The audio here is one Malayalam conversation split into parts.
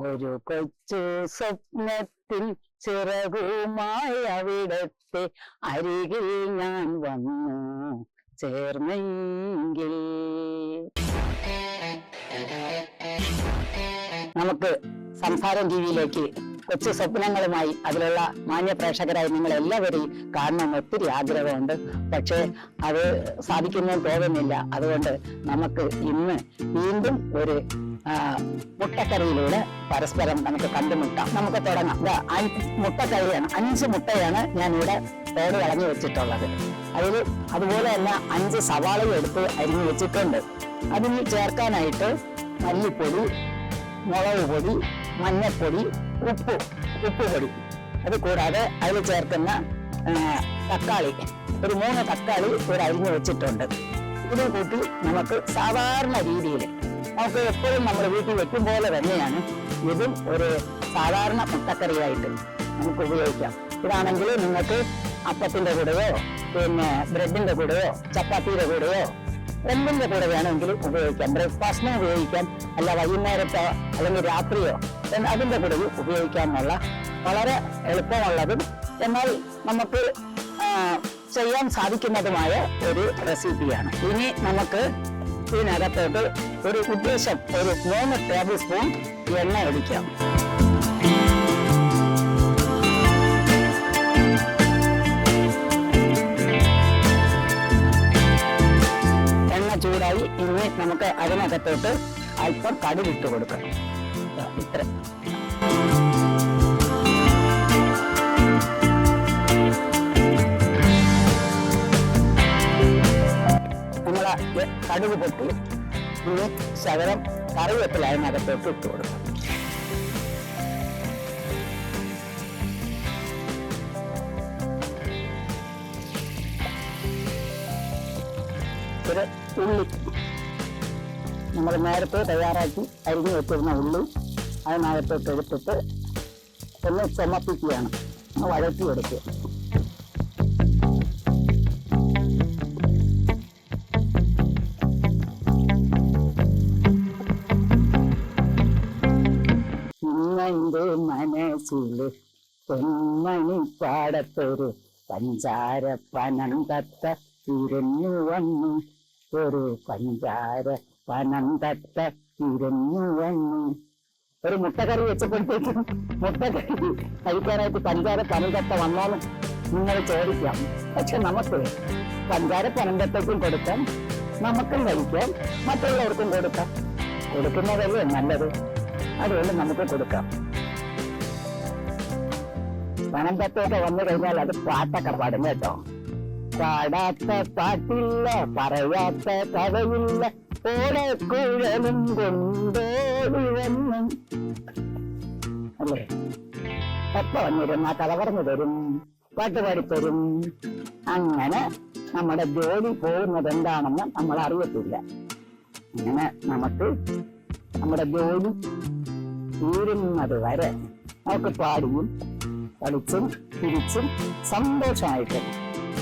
ഒരു കൊച്ചു സ്വപ്നത്തിൽ ചിറകുമായി അവിടത്തെ അരികിൽ ഞാൻ വന്നു ചേർന്നെങ്കിൽ. നമുക്ക് സംസാരം ടി വിയിലേക്ക് കൊച്ചു സ്വപ്നങ്ങളുമായി അതിലുള്ള മാന്യ പ്രേക്ഷകരായി നിങ്ങൾ എല്ലാവരെയും കാണണം. ഒത്തിരി ആഗ്രഹമുണ്ട്. പക്ഷേ അത് സാധിക്കുമെന്ന് തോന്നുന്നില്ല. അതുകൊണ്ട് നമുക്ക് ഇന്ന് വീണ്ടും ഒരു മുട്ടക്കറിയിലൂടെ പരസ്പരം നമുക്ക് കണ്ടുമുട്ടാം. നമുക്ക് തുടങ്ങാം. അഞ്ച് മുട്ടക്കറിയാണ്. അഞ്ച് മുട്ടയാണ് ഞാൻ ഇവിടെ തോട് കളഞ്ഞു വെച്ചിട്ടുള്ളത്. അതിൽ അതുപോലെ തന്നെ അഞ്ച് സവാളയും എടുത്ത് അരിഞ്ഞു വെച്ചിട്ടുണ്ട്. അതിന് ചേർക്കാനായിട്ട് മല്ലിപ്പൊടി മുളക് പൊടി മഞ്ഞപ്പൊടി ഉപ്പ് ഉപ്പ് പൊടി അത് കൂടാതെ അതിൽ ചേർക്കുന്ന തക്കാളി. ഒരു മൂന്ന് തക്കാളി ഇവിടെ അരിഞ്ഞ് വെച്ചിട്ടുണ്ട്. ഇത് കൂട്ടി നമുക്ക് സാധാരണ രീതിയിൽ നമുക്ക് എപ്പോഴും നമ്മുടെ വീട്ടിൽ വെക്കും പോലെ തന്നെയാണ് ഇതും ഒരു സാധാരണ മുട്ടക്കറിയായിട്ട് നമുക്ക് ഉപയോഗിക്കാം. ഇതാണെങ്കിൽ നിങ്ങൾക്ക് അപ്പത്തിന്റെ കൂടെയോ പിന്നെ ബ്രെഡിന്റെ കൂടെയോ ചപ്പാത്തിയുടെ കൂടെയോ എന്തിന്റെ കൂടെ വേണമെങ്കിലും ഉപയോഗിക്കാം. ബ്രേക്ക്ഫാസ്റ്റിനും ഉപയോഗിക്കാം. അല്ല വൈകുന്നേരത്തോ അല്ലെങ്കിൽ രാത്രിയോ. അതിന്റെ കൂടെ ഉപയോഗിക്കാമെന്നുള്ള വളരെ എളുപ്പമുള്ളതും എന്നാൽ നമുക്ക് ചെയ്യാൻ സാധിക്കുന്നതുമായ ഒരു റെസിപ്പിയാണ്. ഇനി നമുക്ക് ഇതിനകത്തോട്ട് ഒരു ഉദ്ദേശം ഒരു മൂന്ന് ടേബിൾ സ്പൂൺ എണ്ണ ഒഴിക്കാം. ഇനി നമുക്ക് അതിനകത്തോട്ട് അല്പം കടുകിട്ട് കൊടുക്കാം. ദാ ഇത്ര. നമ്മളെ എ- കടുക് പൊട്ടി. ഇനി ശകലം കറിവേപ്പില അതിനകത്തോട്ട് ഇട്ട് കൊടുക്കാം. ഒരു ഉള്ളി നമ്മൾ നേരത്തെ തയ്യാറാക്കി അരിഞ്ഞു വെച്ചിരുന്ന ഉള്ളി അതിനകത്തോട്ട് എടുത്തിട്ട് ഒന്ന് ചുമപ്പിക്കുകയാണ്. ഒന്ന് വഴറ്റിയെടുക്കുക ഇന്നെന്റെ മനസ്സിൽ പൊന്മണി പാടത്തൊരു പഞ്ചാര പനം തത്ത തിരഞ്ഞു വന്നു. ഒരു പഞ്ചാര പനം തത്ത തിരഞ്ഞു വന്നു ഒരു മുട്ടക്കറി വെച്ചപ്പോഴത്തേക്കും മുട്ടക്കറി കഴിക്കാനായിട്ട് പഞ്ചാര പനന്തത്ത വന്നോന്ന് നിങ്ങൾ ചോദിക്കാം. പക്ഷെ നമുക്ക് പഞ്ചാര പനന്തത്തക്കും കൊടുക്കാം നമുക്കും കഴിക്കാം മറ്റുള്ളവർക്കും കൊടുക്കാം. കൊടുക്കുന്നതല്ലേ നല്ലത്? അതുകൊണ്ട് നമുക്ക് കൊടുക്കാം. പനന്തത്തൊക്കെ വന്നു കഴിഞ്ഞാൽ അത് പാട്ടൊക്കെ പാടും കേട്ടോ. പാടാത്ത പാട്ടില്ല പറയാത്ത കഥയില്ല. ഓടക്കുഴലും കൊണ്ടോടി വന്നു അല്ലേ? എപ്പ വന്നിരുന്ന കഥ പറഞ്ഞു തരും പാട്ട് പാടിത്തരും അങ്ങനെ നമ്മുടെ ജോലി പോകുന്നത് എന്താണെന്ന് നമ്മൾ അറിയത്തില്ല. അങ്ങനെ നമുക്ക് നമ്മുടെ ജോലി തീരുന്നത് വരെ നമുക്ക് പാടിയും കളിച്ചും തിരിച്ചും സന്തോഷമായിട്ട്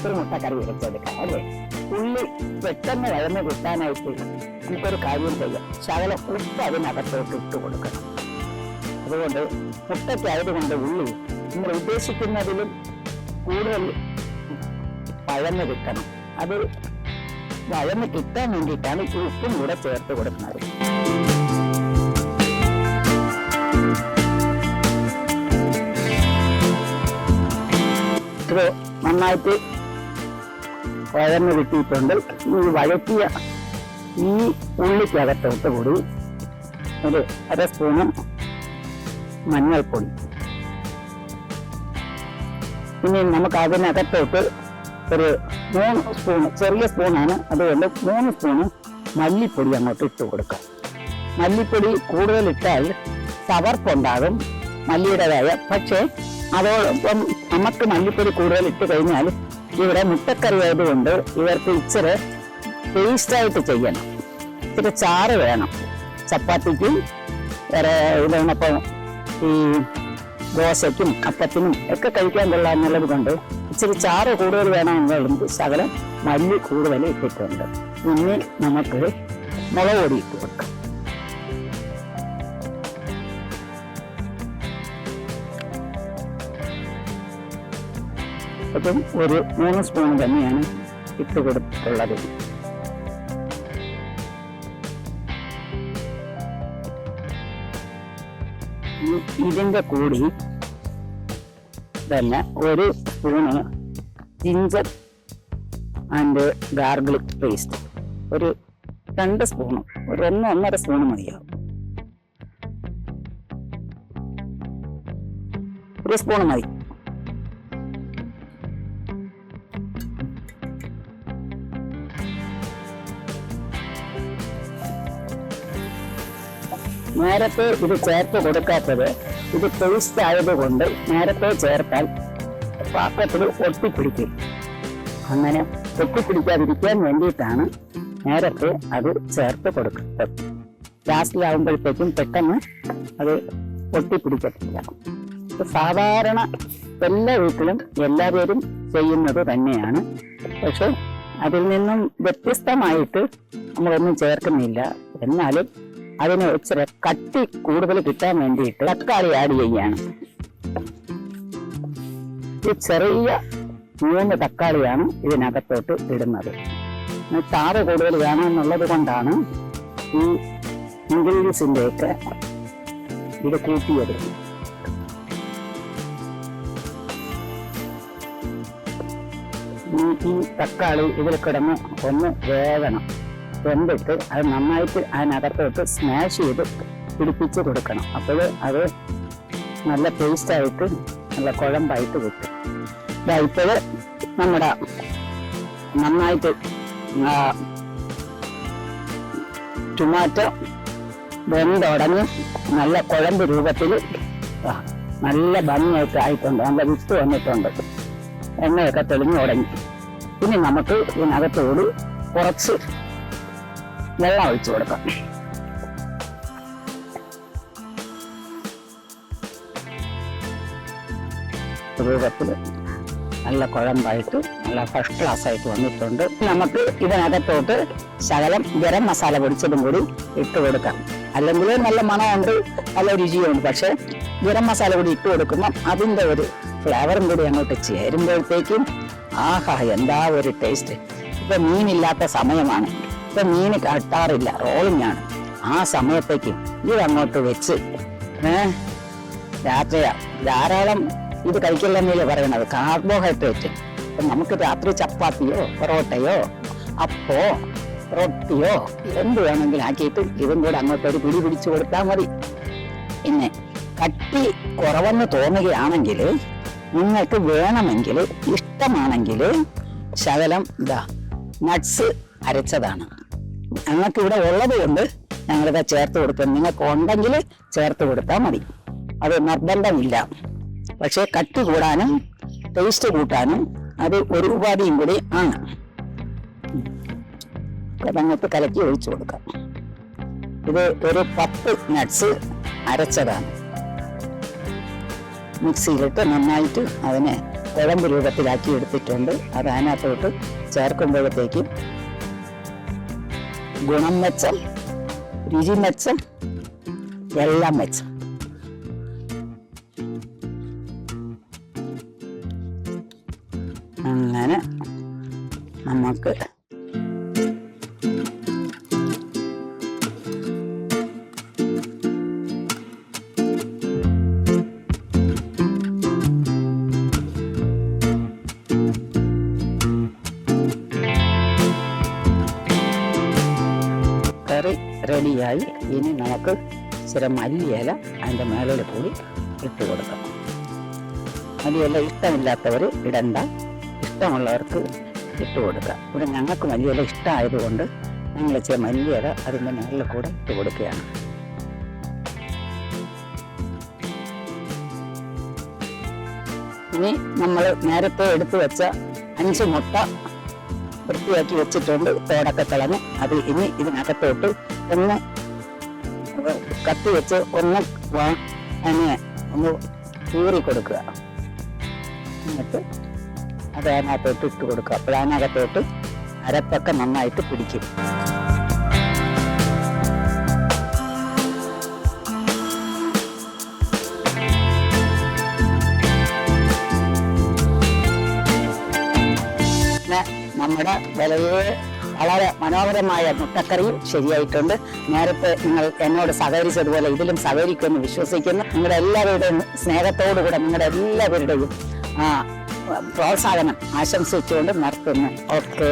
ഒരു മുട്ടക്കറി വെച്ചെടുക്കാം അല്ലേ? ഉള്ളി പെട്ടെന്ന് വഴന്ന് കിട്ടാനായിട്ട് നമുക്കൊരു കാര്യം ചെയ്യാം. ശകലം ഉപ്പ് അതിനകത്തോട്ട് ഇട്ട് കൊടുക്കണം. അതുകൊണ്ട് മുട്ടയ്ക്കായതുകൊണ്ട് ഉള്ളി നമ്മൾ ഉദ്ദേശിക്കുന്നതിലും കൂടുതൽ വഴന്ന് കിട്ടണം. അത് വഴന്ന് കിട്ടാൻ വേണ്ടിയിട്ടാണ് ഈ ഉപ്പും കൂടെ ചേർത്ത് കൊടുക്കുന്നത്. നന്നായിട്ട് വഴന്ന് കിട്ടിയിട്ടുണ്ട്. ഈ വഴറ്റിയ ഈ ഉള്ളിക്കകത്തോട്ട് കൂടി ഒരു അര സ്പൂണ് മഞ്ഞൾപ്പൊടി. ഇനി നമുക്ക് അതിനകത്തോട്ട് ഒരു മൂന്ന് സ്പൂൺ ചെറിയ സ്പൂണാണ്. അതുകൊണ്ട് മൂന്ന് സ്പൂണ് മല്ലിപ്പൊടി അങ്ങോട്ട് ഇട്ട് കൊടുക്കാം. മല്ലിപ്പൊടി കൂടുതലിട്ടാൽ ചവർപ്പുണ്ടാകും മല്ലിയുടേതായ. പക്ഷേ അതോടൊപ്പം നമുക്ക് മല്ലിപ്പൊടി കൂടുതൽ ഇട്ട് കഴിഞ്ഞാൽ ഇവിടെ മുട്ടക്കറി ആയതുകൊണ്ട് ഇവർക്ക് ഇച്ചിരി ടേസ്റ്റായിട്ട് ചെയ്യണം. ഇച്ചിരി ചാറ് വേണം. ചപ്പാത്തിക്കും വേറെ ഇതിനൊപ്പം ഈ ദോശയ്ക്കും അപ്പത്തിനും ഒക്കെ കഴിക്കാൻ കൊള്ളാമെന്നുള്ളത് കൊണ്ട് ഇച്ചിരി ചാറ് കൂടുതൽ വേണമെന്നുള്ളത് ശകലം മല്ലി കൂടുതൽ ഇട്ടിട്ടുണ്ട്. ഇനി നമുക്ക് മുളക് പൊടി ഇട്ട് കൊടുക്കാം. അപ്പം ഒരു മൂന്ന് സ്പൂൺ തന്നെയാണ് ഇട്ട് കൊടുത്തിട്ടുള്ളത് ഇ- ഇതിന്റെ കൂടി തന്നെ ഒരു spoon ginger and garlic paste ഒരു രണ്ട് സ്പൂണും ഒരു ഒന്ന് ഒന്നര സ്പൂണ് മതിയാവും. ഒരു സ്പൂണ് മതി. നേരത്തെ ഇത് ചേർത്ത് കൊടുക്കാത്തത് ഇത് ടേസ്റ്റ് ആയതുകൊണ്ട് നേരത്തെ ചേർത്താൽ പാത്രത്തിൽ ഒട്ടിപ്പിടിക്കും. അങ്ങനെ ഒട്ടിപ്പിടിക്കാതിരിക്കാൻ വേണ്ടിയിട്ടാണ് നേരത്തെ അത് ചേർത്ത് കൊടുക്കുന്നത്. ലാസ്റ്റിലാവുമ്പോഴത്തേക്കും പെട്ടെന്ന് അത് ഒട്ടിപ്പിടിക്കത്തില്ല. സാധാരണ എല്ലാ വീട്ടിലും എല്ലാവരും ചെയ്യുന്നത് തന്നെയാണ്. പക്ഷെ അതിൽ നിന്നും വ്യത്യസ്തമായിട്ട് നമ്മളൊന്നും ചേർക്കുന്നില്ല. എന്നാലും അതിന് ഇച്ചിരി കട്ടി കൂടുതൽ കിട്ടാൻ വേണ്ടിയിട്ട് തക്കാളി ആഡ് ചെയ്യാണ്. ഈ ചെറിയ മൂന്ന് തക്കാളിയാണ് ഇതിനകത്തോട്ട് ഇടുന്നത്. താറ് കൂടുതൽ വേണമെന്നുള്ളത് കൊണ്ടാണ് ഈ ഇൻഗ്രീഡിയൻസിന്റെ ഒക്കെ ഇത് കൂട്ടിയത്. ഈ തക്കാളി ഇതിൽ കിടന്ന് ഒന്ന് വേകണം വെന്തിട്ട് അത് നന്നായിട്ട് അതിനകത്തോട്ട് സ്മാഷ് ചെയ്ത് പിടിപ്പിച്ച് കൊടുക്കണം. അപ്പോൾ അത് നല്ല ടേസ്റ്റ് ആയിട്ട് നല്ല കുഴമ്പായിട്ട് കിട്ടും. ഇപ്പോൾ നമ്മുടെ നന്നായിട്ട് ടൊമാറ്റോ വെന്തുടങ്ങി നല്ല കുഴമ്പ് രൂപത്തിൽ നല്ല ഭംഗിയായിട്ട് ആയിട്ടുണ്ട്. നല്ല വിത്ത് വന്നിട്ടുണ്ട്. എണ്ണയൊക്കെ തെളിഞ്ഞു തുടങ്ങി. ഇനി നമുക്ക് ഇതിനകത്തോട് കുറച്ച് വെള്ളം ഒഴിച്ചു കൊടുക്കാം. രൂപത്തിൽ നല്ല കുഴമ്പായിട്ട് നല്ല ഫസ്റ്റ് ക്ലാസ് ആയിട്ട് വന്നിട്ടുണ്ട്. നമുക്ക് ഇതിനകത്തോട്ട് ശകലം ഗരം മസാല പൊടിച്ചതും കൂടി ഇട്ട് കൊടുക്കാം. അല്ലെങ്കിൽ നല്ല മണമുണ്ട് നല്ല രുചിയുണ്ട് പക്ഷെ ഗരം മസാല കൂടി ഇട്ട് കൊടുക്കുമ്പോൾ അതിന്റെ ഒരു ഫ്ലേവറും കൂടി അങ്ങോട്ട് ചേരുമ്പോഴത്തേക്കും ആഹാ എന്താ ഒരു ടേസ്റ്റ് ഇപ്പൊ മീനില്ലാത്ത സമയമാണ്. ഇപ്പൊ മീൻ കട്ടാറില്ല റോളിംഗ് ആണ്. ആ സമയത്തേക്ക് അങ്ങോട്ട് വെച്ച് ഏ രാത്രിയാ. ധാരാളം ഇത് കഴിക്കില്ലെന്നല്ലേ പറയണത്? കാർബോഹൈഡ്രേറ്റ് ഇപ്പൊ നമുക്ക് രാത്രി ചപ്പാത്തിയോ പൊറോട്ടയോ അപ്പോ റൊട്ടിയോ എന്ത് വേണമെങ്കിലും ആക്കിയിട്ട് ഇതും കൂടെ അങ്ങോട്ട് ഒരു പിടി പിടിച്ചു കൊടുത്താൽ മതി. പിന്നെ കട്ടി കുറവെന്ന് തോന്നുകയാണെങ്കിൽ നിങ്ങൾക്ക് വേണമെങ്കിൽ ഇഷ്ടമാണെങ്കിൽ ശകലം ഇതാ നട്ട്സ് അരച്ചതാണ്. ഞങ്ങൾക്ക് ഇവിടെ ഉള്ളത് കൊണ്ട് ഞങ്ങളിത് ചേർത്ത് കൊടുക്കും. നിങ്ങൾക്ക് ഉണ്ടെങ്കിൽ ചേർത്ത് കൊടുത്താൽ മതി. അത് നിർബന്ധമില്ല. പക്ഷേ കട്ടി കൂടാനും ടേസ്റ്റ് കൂട്ടാനും അത് ഒരു ഉപാധിയും കൂടി ആണ്. ഞങ്ങൾക്ക് കലക്കി ഒഴിച്ചു കൊടുക്കാം. ഇത് ഒരു പത്ത് നട്ട്സ് അരച്ചതാണ്. മിക്സിയിലിട്ട് നന്നായിട്ട് അതിനെ കുഴമ്പ് രൂപത്തിലാക്കി എടുത്തിട്ടുണ്ട്. അത് അതിനകത്തോട്ട് ചേർക്കുമ്പോഴത്തേക്കും ഗുണം മെച്ചം രുചി മെച്ചം എല്ലാം മെച്ചം. അങ്ങനെ നമുക്ക് റെഡിയായി. ഇനി നമുക്ക് ചില മല്ലിയില അതിന്റെ മേളിൽ കൂടി ഇട്ട് കൊടുക്കാം. മല്ലിയില ഇഷ്ടമില്ലാത്തവർ ഇടണ്ട. ഇഷ്ടമുള്ളവർക്ക് ഇട്ട് കൊടുക്കുക. ഇവിടെ ഞങ്ങൾക്ക് മല്ലിയില ഇഷ്ടമായതുകൊണ്ട് ഞങ്ങൾ ചില മല്ലിയില അതിന്റെ മേളിൽ കൂടെ ഇട്ട് കൊടുക്കുകയാണ്. ഇനി നമ്മൾ നേരത്തെ എടുത്തു വെച്ച അഞ്ച് മുട്ട വൃത്തിയാക്കി വെച്ചിട്ടുണ്ട്. തോടൊക്കെ കളഞ്ഞ് അത് ഇനി ഇതിനകത്തോട്ട് ഒന്ന് കത്തി വെച്ച് ഒന്ന് അതിനെ ഒന്ന് കീറി കൊടുക്കുക. എന്നിട്ട് അത് അതിനകത്തോട്ട് ഇട്ട് കൊടുക്കുക. അപ്പോൾ അതിനകത്തോട്ട് അരപ്പൊക്കെ നന്നായിട്ട് പിടിക്കും. നമ്മുടെ വളരെ വളരെ മനോഹരമായ മുട്ടക്കറിയും ശരിയായിട്ടുണ്ട്. നേരത്തെ നിങ്ങൾ എന്നോട് സഹകരിച്ചതുപോലെ ഇതിലും സഹകരിക്കുമെന്ന് വിശ്വസിക്കുന്നു. നിങ്ങളുടെ എല്ലാവരുടെയും സ്നേഹത്തോടുകൂടെ നിങ്ങളുടെ എല്ലാവരുടെയും പ്രോത്സാഹനം ആശംസിച്ചുകൊണ്ട് നിർത്തുന്നു. ഓക്കെ